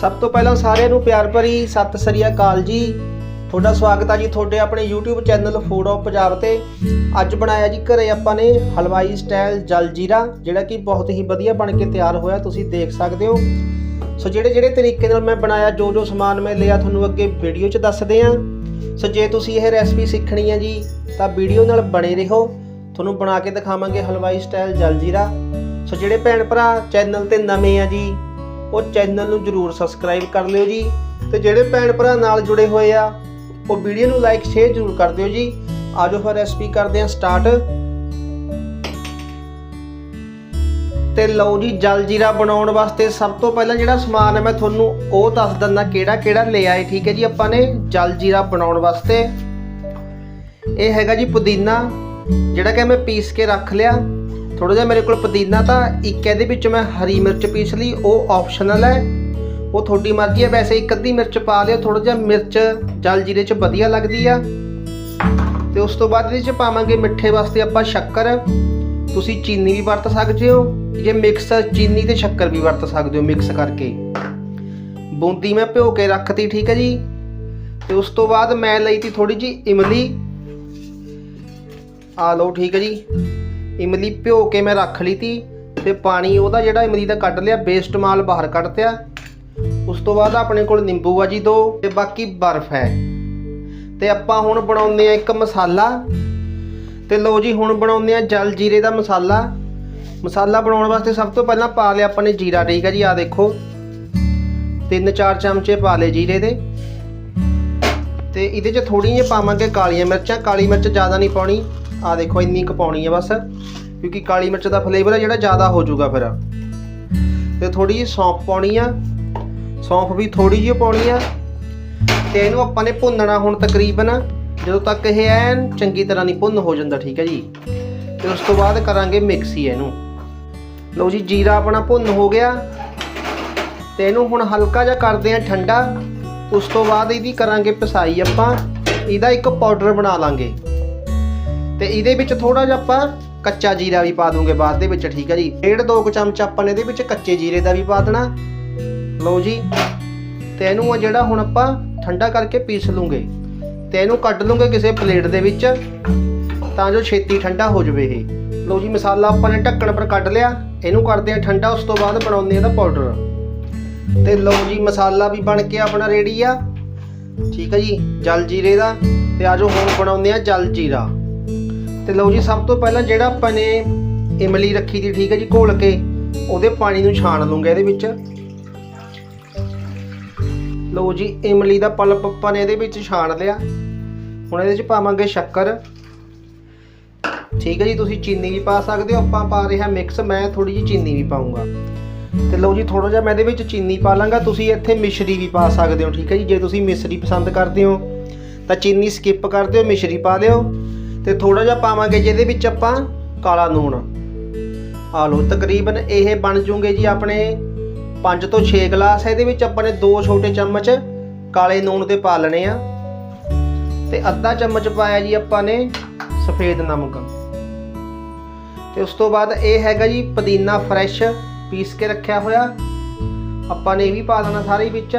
ਸਭ ਤੋਂ ਪਹਿਲਾਂ ਸਾਰਿਆਂ ਨੂੰ ਪਿਆਰ ਭਰੀ ਸਤਿ ਸ੍ਰੀ ਅਕਾਲ ਜੀ। ਤੁਹਾਡਾ ਸਵਾਗਤ ਹੈ ਜੀ ਤੁਹਾਡੇ ਆਪਣੇ YouTube channel food of Punjab ਤੇ। ਅੱਜ ਬਣਾਇਆ ਜੀ ਘਰੇ ਆਪਾਂ ਨੇ ਹਲਵਾਈ ਸਟਾਈਲ ਜਲਜੀਰਾ ਜਿਹੜਾ ਕਿ ਬਹੁਤ ਹੀ ਵਧੀਆ ਬਣ ਕੇ ਤਿਆਰ ਹੋਇਆ, ਤੁਸੀਂ ਦੇਖ ਸਕਦੇ ਹੋ। ਸੋ ਜਿਹੜੇ ਜਿਹੜੇ ਤਰੀਕੇ ਨਾਲ ਮੈਂ ਬਣਾਇਆ, ਜੋ ਜੋ ਸਮਾਨ ਮੈਂ ਲਿਆ, ਤੁਹਾਨੂੰ ਅੱਗੇ ਵੀਡੀਓ 'ਚ ਦੱਸਦੇ ਆ ਸੋ ਜੇ ਤੁਸੀਂ ਇਹ ਰੈਸਪੀ ਸਿੱਖਣੀ ਹੈ ਜੀ, ਤਾਂ ਵੀਡੀਓ ਨਾਲ ਬਣੇ ਰਹੋ। ਤੁਹਾਨੂੰ ਬਣਾ ਕੇ ਦਿਖਾਵਾਂਗੇ ਹਲਵਾਈ ਸਟਾਈਲ ਜਲਜੀਰਾ ਸੋ ਜਿਹੜੇ ਭੈਣ ਭਰਾ ਚੈਨਲ ਤੇ ਨਵੇਂ ਆ ਜੀ ਉਹ ਚੈਨਲ ਨੂੰ ਜਰੂਰ ਸਬਸਕ੍ਰਾਈਬ ਕਰ ਲਿਓ ਜੀ ਤੇ ਜਿਹੜੇ ਭੈਣ ਭਰਾ ਨਾਲ ਜੁੜੇ ਹੋਏ ਆ, ਉਹ ਵੀਡੀਓ ਨੂੰ ਲਾਈਕ ਸ਼ੇਅਰ ਜਰੂਰ ਕਰ ਦਿਓ ਜੀ। ਆਜੋ ਫਿਰ ਰੈਸਪੀ ਕਰਦੇ ਆ ਸਟਾਰਟ ਤੇ ਲਓ ਜੀ, ਜਲ ਜੀਰਾ ਬਣਾਉਣ ਵਾਸਤੇ ਸਭ ਤੋਂ ਪਹਿਲਾਂ ਜਿਹੜਾ ਸਮਾਨ ਹੈ, ਮੈਂ ਤੁਹਾਨੂੰ ਉਹ ਦੱਸ ਦਿੰਦਾ ਕਿਹੜਾ ਕਿਹੜਾ ਲੈ ਆਏ, ਠੀਕ ਹੈ ਜੀ? ਆਪਾਂ ਨੇ ਜਲ ਜੀਰਾ ਬਣਾਉਣ ਵਾਸਤੇ। ਇਹ ਹੈਗਾ ਜੀ ਪੁਦੀਨਾ, ਜਿਹੜਾ ਕਿ ਮੈਂ ਪੀਸ ਕੇ ਰੱਖ ਲਿਆ। ਥੋੜਾ ਜਿਹਾ ਮੇਰੇ ਕੋਲ ਪੁਦੀਨਾ ਤਾਂ ਇੱਕ ਇਹਦੇ ਵਿੱਚ ਮੈਂ ਹਰੀ ਮਿਰਚ ਪੀਸ ਲਈ, ਉਹ ਆਪਸ਼ਨਲ ਹੈ। ਉਹ ਤੁਹਾਡੀ ਮਰਜ਼ੀ ਹੈ, ਵੈਸੇ ਇੱਕ ਅੱਧੀ ਮਿਰਚ ਪਾ ਲਿਓ ਥੋੜਾ ਜਿਹਾ ਮਿਰਚ ਜਲ ਜੀਰੇ 'ਚ ਵਧੀਆ ਲੱਗਦੀ ਆ। ਤੇ ਉਸ ਤੋਂ ਬਾਅਦ ਇਹਦੇ 'ਚ ਪਾਵਾਂਗੇ ਮਿੱਠੇ ਵਾਸਤੇ ਆਪਾਂ ਸ਼ੱਕਰ। ਤੁਸੀਂ ਚੀਨੀ ਵੀ ਵਰਤ ਸਕਦੇ ਹੋ, ਜੇ ਮਿਕਸ ਚੀਨੀ ਤੇ ਸ਼ੱਕਰ ਵੀ ਵਰਤ ਸਕਦੇ ਹੋ ਮਿਕਸ ਕਰਕੇ। ਬੂੰਦੀ ਮੈਂ ਭਿਓ ਕੇ ਰੱਖਤੀ, ਠੀਕ ਹੈ ਜੀ। ਤੇ ਉਸ ਤੋਂ ਬਾਅਦ ਮੈਂ ਲਈ ਤੀ ਥੋੜੀ ਜੀ ਇਮਲੀ। ਆ ਲਓ, ਠੀਕ ਹੈ ਜੀ। ਇਮਲੀ ਭਿਓ ਕੇ ਮੈਂ ਰੱਖ ਲਈ ਤੀ ਤੇ ਪਾਣੀ ਉਹਦਾ ਜਿਹੜਾ ਇਮਲੀ ਦਾ ਕੱਢ ਲਿਆ ਵੇਸਟ ਮਾਲ ਬਾਹਰ ਕੱਢਤਿਆ ਉਸ ਤੋਂ ਬਾਅਦ ਆਪਣੇ ਕੋਲ ਨਿੰਬੂ ਆ ਜੀ ਦੋ ਤੇ ਬਾਕੀ ਬਰਫ਼ ਹੈ। ਤੇ ਆਪਾਂ ਹੁਣ ਬਣਾਉਂਦੇ ਆ ਇੱਕ ਮਸਾਲਾ। ਤੇ ਲਓ ਜੀ, ਹੁਣ ਬਣਾਉਂਦੇ ਆ ਜਲ ਜੀਰੇ ਦਾ ਮਸਾਲਾ। ਮਸਾਲਾ ਬਣਾਉਣ ਵਾਸਤੇ ਸਭ ਤੋਂ ਪਹਿਲਾਂ ਪਾ ਲਿਆ ਆਪਾਂ ਨੇ ਜੀਰਾ, ਠੀਕ ਹੈ ਜੀ ਆ ਦੇਖੋ। ਤਿੰਨ ਚਾਰ ਚਮਚੇ ਪਾ ਲਏ ਜੀਰੇ ਦੇ। ਤੇ ਇਹਦੇ 'ਚ ਥੋੜੀਆਂ ਜਿਹੀਆਂ ਪਾਵਾਂਗੇ ਕਾਲੀਆਂ ਮਿਰਚਾਂ। ਕਾਲੀ ਮਿਰਚ ਜ਼ਿਆਦਾ ਨਹੀਂ ਪਾਉਣੀ। ਆ ਦੇਖੋ, ਇੰਨੀ ਕੁ ਪਾਉਣੀ ਹੈ ਬਸ, ਕਿਉਂਕਿ ਕਾਲੀ ਮਿਰਚ ਦਾ ਫਲੇਵਰ ਹੈ ਜਿਹੜਾ ਜ਼ਿਆਦਾ ਹੋ ਜਾਊਗਾ ਫਿਰ। ਤੇ ਥੋੜੀ ਜਿਹੀ ਸੌਂਫ ਪਾਉਣੀ ਆ। ਸੌਂਫ ਵੀ ਥੋੜੀ ਜਿਹੀ ਪਾਉਣੀ ਆ। ਤੇ ਇਹਨੂੰ ਆਪਾਂ ਨੇ ਭੁੰਨਣਾ ਹੁਣ ਤਕਰੀਬਨ, ਜਦੋਂ ਤੱਕ ਇਹ ਐਨ ਚੰਗੀ ਤਰ੍ਹਾਂ ਨਹੀਂ ਭੁੰਨ ਹੋ ਜਾਂਦਾ, ਠੀਕ ਹੈ ਜੀ। ਤੇ ਉਸ ਤੋਂ ਬਾਅਦ ਕਰਾਂਗੇ ਮਿਕਸੀ ਇਹਨੂੰ। ਲਓ ਜੀ, ਜੀਰਾ ਆਪਣਾ ਭੁੰਨ ਹੋ ਗਿਆ। ਤੇ ਇਹਨੂੰ ਹੁਣ ਹਲਕਾ ਜਿਹਾ ਕਰਦੇ ਆ ਠੰਡਾ। ਉਸ ਤੋਂ ਬਾਅਦ ਇਹਦੀ ਕਰਾਂਗੇ ਪਸਾਈ ਆਪਾਂ। ਇਹਦਾ ਇੱਕ ਪਾਊਡਰ ਬਣਾ ਲਾਂਗੇ। ਤੇ ਇਹਦੇ ਵਿੱਚ ਥੋੜਾ ਜਿਹਾ ਆਪਾਂ ਕੱਚਾ ਜੀਰਾ ਵੀ ਪਾ ਦੂੰਗੇ ਬਾਅਦ ਦੇ ਵਿੱਚ, ਠੀਕ ਹੈ ਜੀ। ਡੇਢ ਦੋ ਕੁ ਚਮਚ ਆਪਾਂ ਨੇ ਇਹਦੇ ਵਿੱਚ ਕੱਚੇ ਜੀਰੇ ਦਾ ਵੀ ਪਾ ਦੇਣਾ। ਲਓ ਜੀ। ਤੇ ਇਹਨੂੰ ਆ ਜਿਹੜਾ ਹੁਣ ਆਪਾਂ ਠੰਡਾ ਕਰਕੇ ਪੀਸ ਲੂੰਗੇ, ਤੇ ਇਹਨੂੰ ਕੱਢ ਲੂੰਗੇ ਕਿਸੇ ਪਲੇਟ ਦੇ ਵਿੱਚ, ਤਾਂ ਜੋ ਛੇਤੀ ਠੰਡਾ ਹੋ ਜਾਵੇ ਇਹ। ਲਓ ਜੀ, ਮਸਾਲਾ ਆਪਾਂ ਨੇ ਢੱਕਣ ਪਰ ਕੱਢ ਲਿਆ। ਇਹਨੂੰ ਕਰਦੇ ਆ ਠੰਡਾ, ਉਸ ਤੋਂ ਬਾਅਦ ਬਣਾਉਂਦੇ ਆ ਇਹਦਾ ਪਾਊਡਰ ਤੇ ਲਓ ਜੀ, ਮਸਾਲਾ ਵੀ ਬਣ ਕੇ ਆਪਣਾ ਰੈਡੀ ਆ। ਠੀਕ ਹੈ ਜੀ, ਜਲ ਜੀਰੇ ਦਾ। ਤੇ ਆਜੋ ਹੁਣ ਬਣਾਉਂਦੇ ਆ ਜਲ ਜੀਰਾ। ਤੇ ਲਓ ਜੀ, ਸਭ ਤੋਂ ਪਹਿਲਾਂ ਜਿਹੜਾ ਆਪਾਂ ਨੇ ਇਮਲੀ ਰੱਖੀ ਦੀ, ਠੀਕ ਹੈ ਜੀ, ਘੋਲ ਕੇ, ਉਹਦੇ ਪਾਣੀ ਨੂੰ ਛਾਣ ਲੂੰਗਾ ਇਹਦੇ ਵਿੱਚ। ਲਓ ਜੀ, ਇਮਲੀ ਦਾ ਪਲਪ ਆਪਾਂ ਨੇ ਇਹਦੇ ਵਿੱਚ ਛਾਣ ਲਿਆ। ਹੁਣ ਇਹਦੇ ਵਿੱਚ ਪਾਵਾਂਗੇ ਸ਼ੱਕਰ। ਠੀਕ ਹੈ ਜੀ, ਤੁਸੀਂ ਚੀਨੀ ਵੀ ਪਾ ਸਕਦੇ ਹੋ, ਆਪਾਂ ਪਾ ਰਹੇ ਹਾਂ ਮਿਕਸ, ਮੈਂ ਥੋੜੀ ਜਿਹੀ ਚੀਨੀ ਵੀ ਪਾਉਂਗਾ ਤੇ ਲਓ ਜੀ ਥੋੜਾ ਜਿਹਾ ਮੈਂ ਇਹਦੇ ਵਿੱਚ ਚੀਨੀ ਪਾ ਲਾਂਗਾ, ਤੁਸੀਂ ਇੱਥੇ ਮਿਸ਼ਰੀ ਵੀ ਪਾ ਸਕਦੇ ਹੋ, ਠੀਕ ਹੈ ਜੀ, ਜੇ ਤੁਸੀਂ ਮਿਸ਼ਰੀ ਪਸੰਦ ਕਰਦੇ ਹੋ, ਤਾਂ ਚੀਨੀ ਸਕਿਪ ਕਰ ਦਿਓ, ਮਿਸ਼ਰੀ ਪਾ ਦਿਓ। ਤੇ ਥੋੜਾ ਜਿਹਾ ਪਾਵਾਂਗੇ ਜਿਹਦੇ ਵਿੱਚ ਆਪਾਂ ਕਾਲਾ ਨੂਣ ਆ ਲਓ, ਤਕਰੀਬਨ ਇਹ ਬਣ ਜੂਗੇ ਜੀ ਆਪਣੇ 5 ਤੋਂ 6 ਗਲਾਸ। ਇਹਦੇ ਵਿੱਚ ਆਪਾਂ ਨੇ 2 ਛੋਟੇ ਚਮਚ ਕਾਲੇ ਨੂਣ ਦੇ ਪਾ ਲੈਣੇ ਆ। ਤੇ ਅੱਧਾ ਚਮਚ ਪਾਇਆ ਜੀ ਆਪਾਂ ਨੇ ਸਫੇਦ ਨਮਕ। ਤੇ ਉਸ ਤੋਂ ਬਾਅਦ ਇਹ ਹੈਗਾ ਜੀ ਪੁਦੀਨਾ ਫਰੈਸ਼ ਪੀਸ ਕੇ ਰੱਖਿਆ ਹੋਇਆ। ਆਪਾਂ ਨੇ ਇਹ ਵੀ ਪਾ ਦੇਣਾ ਸਾਰੇ ਵਿੱਚ।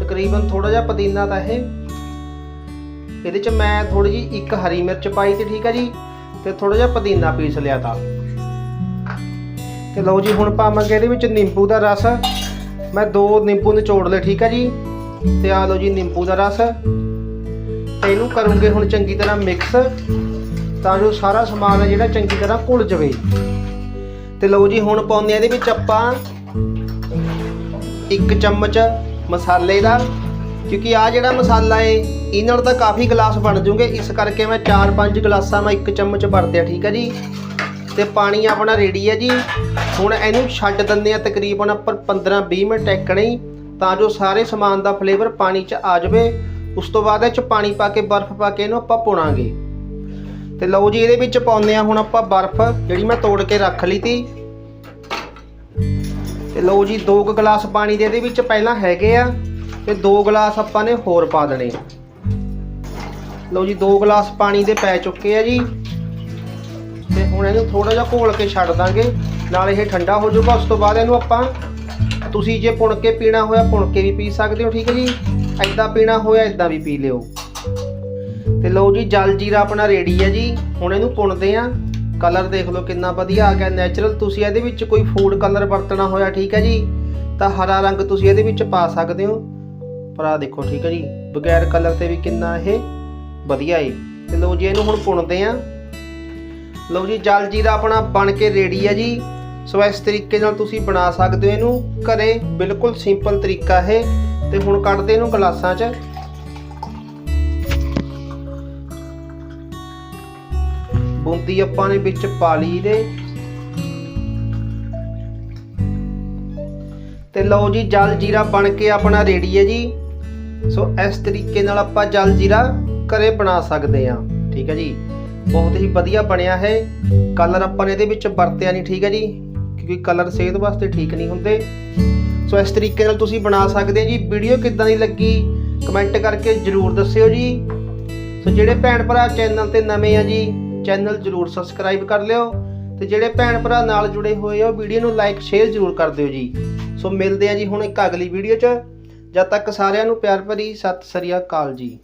ਤਕਰੀਬਨ ਥੋੜਾ ਜਿਹਾ ਪੁਦੀਨਾ ਤਾਂ ਇਹ ਇਹਦੇ ਚ ਮੈਂ ਥੋੜੀ ਜੀ ਇੱਕ ਹਰੀ ਮਿਰਚ ਪਾਈ ਤੇ ਠੀਕ ਹੈ ਜੀ? ਤੇ ਥੋੜਾ ਜਿਹਾ ਪੁਦੀਨਾ ਪੀਸ ਲਿਆ ਤਾਂ। ਤੇ ਲਓ ਜੀ, ਹੁਣ ਪਾਵਾਂਗੇ ਇਹਦੇ ਵਿੱਚ ਨਿੰਬੂ ਦਾ ਰਸ। ਮੈਂ ਦੋ ਨਿੰਬੂ ਨਿਚੋੜ ਲਏ, ਠੀਕ ਹੈ ਜੀ? ਤੇ ਆ ਲਓ ਜੀ, ਨਿੰਬੂ ਦਾ ਰਸ। ਤੇ ਇਹਨੂੰ ਕਰੂੰਗੇ ਹੁਣ ਚੰਗੀ ਤਰ੍ਹਾਂ ਮਿਕਸ, ਤਾਂ ਜੋ ਸਾਰਾ ਸਮਾਨ ਹੈ ਜਿਹੜਾ ਚੰਗੀ ਤਰ੍ਹਾਂ ਘੁਲ ਜਾਵੇ। ਤੇ ਲਓ ਜੀ, ਹੁਣ ਪਾਉਂਦੇ ਆ ਇਹਦੇ ਵਿੱਚ ਆਪਾਂ ਇੱਕ ਚਮਚ ਮਸਾਲੇ ਦਾ, ਕਿਉਂਕਿ ਆ ਜਿਹੜਾ ਮਸਾਲਾ ਏ ਇਹਨਾਂ ਨਾਲ ਤਾਂ ਕਾਫੀ ਗਲਾਸ ਬਣ ਜੂਗੇ। ਇਸ ਕਰਕੇ ਮੈਂ 4-5 ਗਲਾਸਾਂ ਮੈਂ ਇੱਕ ਚਮਚ ਵਰਤਿਆ, ਠੀਕ ਹੈ ਜੀ? ਤੇ ਪਾਣੀ ਆਪਣਾ ਰੈਡੀ ਹੈ ਜੀ। ਹੁਣ ਇਹਨੂੰ ਛੱਡ ਦਿੰਦੇ ਆ ਤਕਰੀਬਨ ਆਪਾਂ 15-20 ਮਿੰਟ ਟੈਕਣੇ ਹੀ, ਤਾਂ ਜੋ ਸਾਰੇ ਸਮਾਨ ਦਾ ਫਲੇਵਰ ਪਾਣੀ 'ਚ ਆ ਜਾਵੇ। ਉਸ ਤੋਂ ਬਾਅਦ ਇਹ 'ਚ ਪਾਣੀ ਪਾ ਕੇ, ਬਰਫ਼ ਪਾ ਕੇ ਇਹਨੂੰ ਆਪਾਂ ਪੁਣਾਂਗੇ। ਤੇ ਲਓ ਜੀ, ਇਹਦੇ ਵਿੱਚ ਪਾਉਂਦੇ ਆ ਹੁਣ ਆਪਾਂ ਬਰਫ਼, ਜਿਹੜੀ ਮੈਂ ਤੋੜ ਕੇ ਰੱਖ ਲਈ ਤੀ। ਤੇ ਲਓ ਜੀ 2 ਗਲਾਸ ਪਾਣੀ ਦੇ ਇਹਦੇ ਵਿੱਚ ਪਹਿਲਾਂ ਹੈਗੇ ਆ, ਤੇ 2 ਗਲਾਸ ਆਪਾਂ ਨੇ ਹੋਰ ਪਾ ਦੇਣੇ। ਲਓ ਜੀ 2 ਗਲਾਸ ਪਾਣੀ ਦੇ ਪੈ ਚੁੱਕੇ ਆ ਜੀ। ਤੇ ਹੁਣ ਇਹਨੂੰ ਥੋੜਾ ਜਿਹਾ ਘੋਲ ਕੇ ਛੱਡ ਦਾਂਗੇ। ਨਾਲ ਇਹ ਠੰਡਾ ਹੋ ਜਾਊਗਾ, ਉਸ ਤੋਂ ਬਾਅਦ ਇਹਨੂੰ ਆਪਾਂ ਤੁਸੀਂ ਜੇ ਪੁਣ ਕੇ ਪੀਣਾ ਹੋਇਆ ਪੁਣ ਕੇ ਵੀ ਪੀ ਸਕਦੇ ਹੋ, ਠੀਕ ਹੈ ਜੀ? ਐਦਾਂ ਪੀਣਾ ਹੋਇਆ ਐਦਾਂ ਵੀ ਪੀ ਲਿਓ। ਤੇ ਲਓ ਜੀ, ਜਲ ਜੀਰਾ ਆਪਣਾ ਰੈਡੀ ਹੈ ਜੀ। ਹੁਣ ਇਹਨੂੰ ਪੁਣਦੇ ਆ। ਕਲਰ ਦੇਖ ਲਓ ਕਿੰਨਾ ਵਧੀਆ ਆ ਗਿਆ ਨੈਚੁਰਲ ਤੁਸੀਂ ਇਹਦੇ ਵਿੱਚ ਕੋਈ ਫੂਡ ਕਲਰ ਵਰਤਣਾ ਹੋਇਆ, ਠੀਕ ਹੈ ਜੀ? ਤਾਂ ਹਰਾ ਰੰਗ ਤੁਸੀਂ ਇਹਦੇ ਵਿੱਚ ਪਾ ਸਕਦੇ ਹੋ। ਪਰ ਆ ਦੇਖੋ, ਠੀਕ ਹੈ ਜੀ? ਬਗੈਰ ਕਲਰ ਤੇ ਵੀ ਕਿੰਨਾ ਇਹ ਵਧੀਆ ਏ। ਤੇ ਲਓ ਜੀ, ਇਹਨੂੰ ਹੁਣ ਪੁਣਦੇ ਆ। ਲਓ ਜੀ ਜਲ ਜੀਰਾ ਆਪਣਾ ਬਣ ਕੇ ਰੈਡੀ ਹੈ ਜੀ। ਸੋ ਇਸ ਤਰੀਕੇ ਨਾਲ ਤੁਸੀਂ ਬਣਾ ਸਕਦੇ ਹੋ ਇਹਨੂੰ। ਘਰੇ ਬਿਲਕੁਲ ਸਿੰਪਲ ਤਰੀਕਾ ਹੈ ਤੇ ਹੁਣ ਕੱਢਦੇ ਇਹਨੂੰ ਗਲਾਸਾਂ 'ਚ। ਬੂੰਦੀ ਆਪਾਂ ਨੇ ਵਿੱਚ ਪਾ ਲਈ ਦੇ ਤੇ ਲਓ ਜੀ ਜਲ ਜੀਰਾ ਬਣ ਕੇ ਆਪਣਾ ਰੈਡੀ ਹੈ ਜੀ। ਸੋ ਇਸ ਤਰੀਕੇ ਨਾਲ ਆਪਾਂ ਜਲ ਜੀਰਾ ਘਰੇ ਬਣਾ ਸਕਦੇ ਹਾਂ। ਠੀਕ ਹੈ ਜੀ? ਬਹੁਤ ਹੀ ਵਧੀਆ ਬਣਿਆ ਹੈ ਕਲਰ ਆਪਾਂ ਨੇ ਇਹਦੇ ਵਿੱਚ ਵਰਤਿਆ ਨਹੀਂ, ਠੀਕ ਹੈ ਜੀ? ਕਿਉਂਕਿ ਕਲਰ ਸਿਹਤ ਵਾਸਤੇ ਠੀਕ ਨਹੀਂ ਹੁੰਦੇ। ਸੋ ਇਸ ਤਰੀਕੇ ਨਾਲ ਤੁਸੀਂ ਬਣਾ ਸਕਦੇ ਹੋ ਜੀ। ਵੀਡੀਓ ਕਿੱਦਾਂ ਦੀ ਲੱਗੀ? ਕਮੈਂਟ ਕਰਕੇ ਜਰੂਰ ਦੱਸਿਓ ਜੀ। ਸੋ ਜਿਹੜੇ ਭੈਣ ਭਰਾ ਚੈਨਲ ਤੇ ਨਵੇਂ ਆ ਜੀ ਚੈਨਲ ਜਰੂਰ ਸਬਸਕ੍ਰਾਈਬ ਕਰ ਲਿਓ। ਤੇ ਜਿਹੜੇ ਭੈਣ ਭਰਾ ਨਾਲ ਜੁੜੇ ਹੋਏ ਆ, ਉਹ ਵੀਡੀਓ ਨੂੰ ਲਾਈਕ ਸ਼ੇਅਰ ਜਰੂਰ ਕਰ ਦਿਓ ਜੀ। ਸੋ ਮਿਲਦੇ ਆ ਜੀ ਹੁਣ ਇੱਕ ਅਗਲੀ ਵੀਡੀਓ 'ਚ। ਜਦ ਤੱਕ ਸਾਰਿਆਂ ਨੂੰ ਪਿਆਰ ਭਰੀ, ਸਤਿ ਸ੍ਰੀ ਅਕਾਲ ਜੀ।